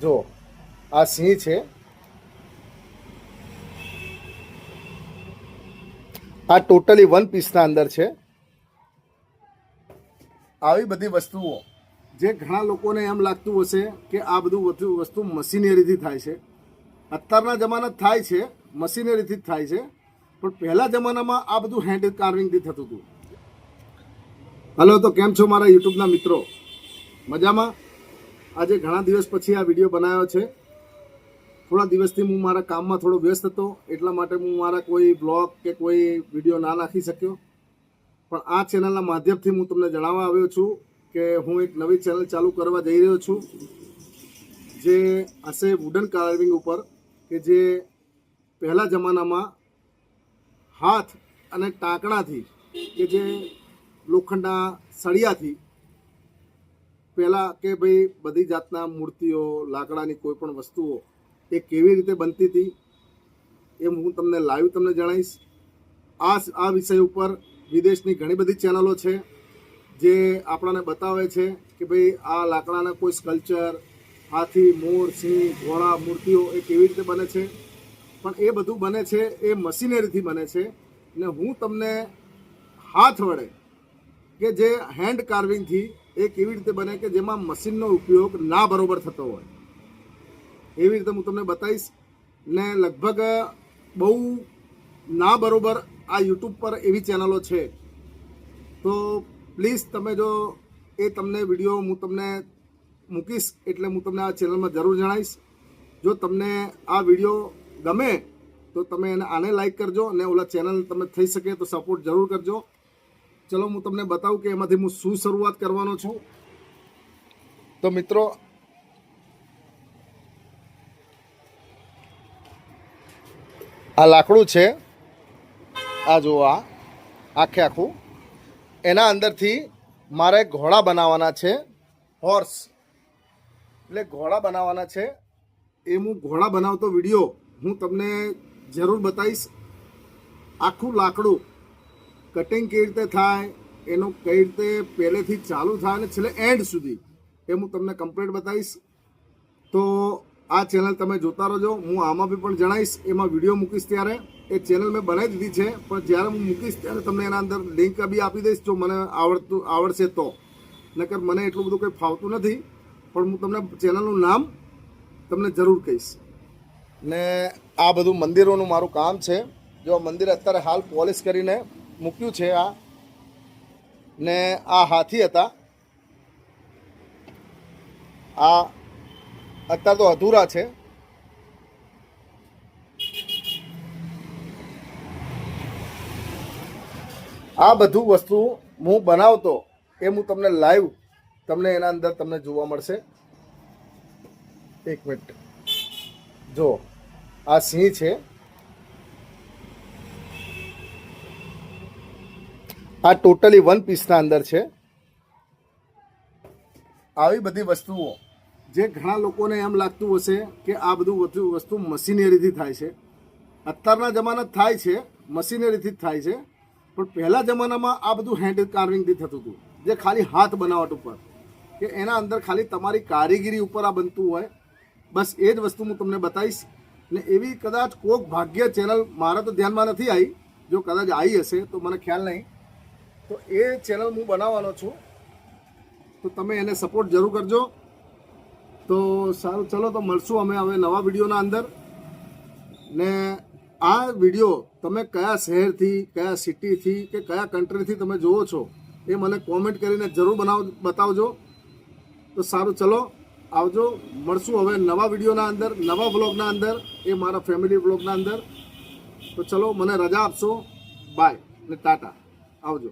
જો, આ સિંહ છે. આ ટોટલી વન પીસના અંદર છે. આવી બધી વસ્તુઓ જે ઘણા લોકોને એમ લાગતું હશે કે આ બધું વધુ વસ્તુ મશીનરીથી થાય છે. અત્યારના જમાના થાય છે, મશીનરીથી જ થાય છે. પણ પહેલા જમાનામાં આ બધું હેન્ડ કાર્વિંગથી થતું હતું. હલો, તો કેમ છો મારા યુટ્યુબના મિત્રો? મજામાં? આજે ઘણા દિવસ પછી આ વીડિયો બનાવ્યો છે. થોડા દિવસથી હું મારા કામમાં થોડો વ્યસ્ત હતો, એટલા માટે હું મારા કોઈ બ્લોગ કે કોઈ વીડિયો ના નાખી શક્યો. પણ આ ચેનલના માધ્યમથી હું તમને જણાવવા આવ્યો છું કે હું એક નવી ચેનલ ચાલુ કરવા જઈ રહ્યો છું, જે હશે વુડન કાર્વિંગ ઉપર, કે જે પહેલા જમાનામાં હાથ અને ટાંકણાથી, કે જે લોખંડના સળિયાથી પહેલાં કે ભાઈ બધી જાતના મૂર્તિઓ, લાકડાની કોઈ પણ વસ્તુઓ, એ કેવી રીતે બનતી હતી, એ હું તમને લાઈવ તમને જણાવીશ આ આ વિષય ઉપર વિદેશની ઘણી બધી ચેનલો છે, જે આપણને બતાવે છે કે ભાઈ આ લાકડાના કોઈ સ્કલ્ચર, હાથી, મોર, સિંહ, ઘોડા, મૂર્તિઓ એ કેવી રીતે બને છે. પણ એ બધું બને છે, એ મશીનરીથી બને છે. ને હું તમને હાથ વડે કે જે હેન્ડ કાર્વિંગથી એ કેવી રીતે બને કે જેમાં મશીનનો ઉપયોગ ના બરોબર થતો હોય? એવી રીતે હું તમને બતાવીશ ને લગભગ બહુ ના બરોબર આ યુટ્યુબ પર એવી ચેનલો છે. તો પ્લીઝ તમે જો એ તમને વીડિયો હું તમને મૂકીશ એટલે હું તમને આ ચેનલમાં જરૂર જણાવીશ. જો તમને આ વીડિયો ગમે તો તમે એને આને લાઈક કરજો અને ઓલા ચેનલ તમે થઈ શકે તો સપોર્ટ જરૂર કરજો. ચલો, હું તમને બતાવું કે એમાંથી હું શું શરૂઆત કરવાનો છું. તો મિત્રો, આ લાકડું છે. આ જુઓ, આ આખે આખું. એના અંદરથી મારે ઘોડા બનાવવાના છે હોર્સ એટલે ઘોડા બનાવવાના છે. એ હું ઘોડા બનાવતો વીડિયો હું તમને જરૂર બતાવીશ. આખું લાકડું કટિંગ કેવી રીતે થાય, એનું કઈ રીતે પહેલેથી ચાલુ થાય અને છેલ્લે એન્ડ સુધી, એ હું તમને કમ્પ્લીટ બતાવીશ. તો આ ચેનલ તમે જોતા રહેજો. હું આમાં બી પણ જણાવીશ. એમાં વીડિયો મૂકીશ ત્યારે. એ ચેનલ મેં બનાવી દીધી છે. પણ જ્યારે હું મૂકીશ ત્યારે તમને એના અંદર લિંક બી આપી દઈશ જો મને આવડતું, આવડશે તો. નકર મને એટલું બધું કંઈ ફાવતું નથી. પણ હું તમને ચેનલનું નામ તમને જરૂર કહીશ. ને આ બધું મંદિરોનું મારું કામ છે. જો મંદિર અત્યારે હાલ પોલિશ કરીને મૂક્યું છે આ. ને આ હાથી હતા. આ અત્યારે તો અધૂરા છે. આ બધું વસ્તુ હું બનાવતો એ હું તમને લાઈવ તમને એના અંદર તમને જોવા મળશે. એક મિનિટ. જો, આ સિંહ છે. આ ટોટલી વન પીસના અંદર છે. આવી બધી વસ્તુઓ જે ઘણા લોકોને એમ લાગતું હશે કે આ બધું વસ્તુ મશીનરીથી થાય છે. અત્યારના જમાના થાય છે, મશીનરીથી જ થાય છે. પણ પહેલાં જમાનામાં આ બધું હેન્ડ કાર્વિંગથી થતું હતું. જે ખાલી હાથ બનાવટ ઉપર. કે એના અંદર ખાલી તમારી કારીગીરી ઉપર આ બનતું હોય. બસ એ જ વસ્તુ હું તમને બતાવીશ. ને એવી કદાચ કોક ભાગ્ય ચેનલ મારા તો ધ્યાનમાં નથી આવી. જો કદાચ આવી હશે તો મને ખ્યાલ નહીં. તો એ ચેનલ હું બનાવવાનો છું. તો તમે એને સપોર્ટ જરૂર કરજો. તો સારું, ચલો તો મળશું અમે હવે નવા વિડીયોના અંદર. ને આ વીડિયો તમે કયા શહેરથી, કયા સિટીથી કે કયા કન્ટ્રીથી તમે જુઓ છો એ મને કોમેન્ટ કરીને જરૂર બનાવ, બતાવજો. તો સારું, ચલો આવજો. મળશું હવે નવા વિડીયોના અંદર, નવા બ્લોગના અંદર, એ મારા ફેમિલી બ્લોગના અંદર. તો ચલો મને રજા આપશો. બાય ને ટાટા. આવજો.